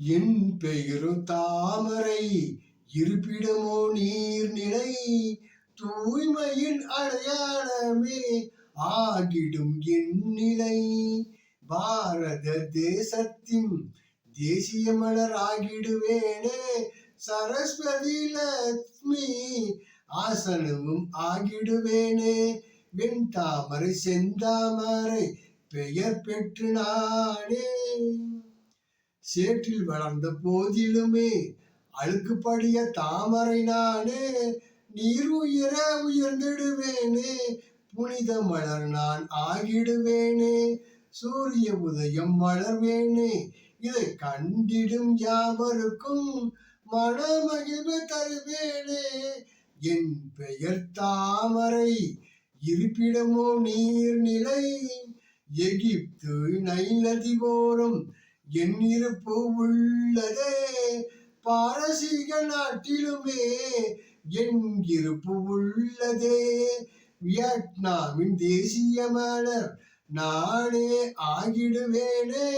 என் பெயரு தாமரை இருப்பிடமோ நீர்நிலை தூய்மையின் அடையாளமே ஆகிடும் என் நிலை. பாரத தேசத்தின் தேசிய மலர் ஆகிடுவேனே சரஸ்வதி லட்சுமி ஆசனமும் ஆகிடுவேனே. வெண் தாமரை செந்தாமரை பெயர் பெற்று நானே. சேற்றில் வளர்ந்த போதிலுமே அழுக்குப்படிய தாமரை நானே நீர் உயர உயர்ந்திடுவேனே புனித மலர் நான் ஆகிடுவேனே சூரிய உதயம் வளர்வேனே இதை கண்டிடும் யாவருக்கும் மனமகிழ்வு தருவேனே. என் பெயர் தாமரை இருப்பிடமோ நீர்நிலை எகிப்து நைநதி நதி என் இருப்பு உள்ளதே. பாரசீக நாட்டிலுமே என் இருப்பு உள்ளதே. வியட்நாமின் தேசிய மலர் நானே ஆகிடுவேனே.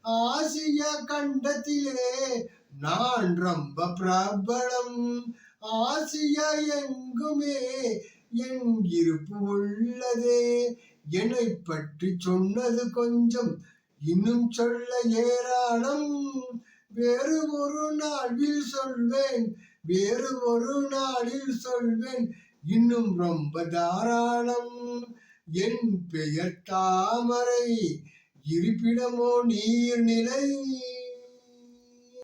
ஆசிய கண்டத்திலே நான் ரொம்ப பிரபலம். ஆசியா எங்குமே என் இருப்பு உள்ளதே. என்னை பற்றி சொன்னது கொஞ்சம் இன்னும் சொல்ல ஏராளம். வேறு ஒரு நாளில் சொல்வேன். வேறு ஒரு நாளில் சொல்வேன். இன்னும் ரொம்ப தாராளம். என் பெயர் தாமரை. இருப்பிடமோ நீர்நிலை.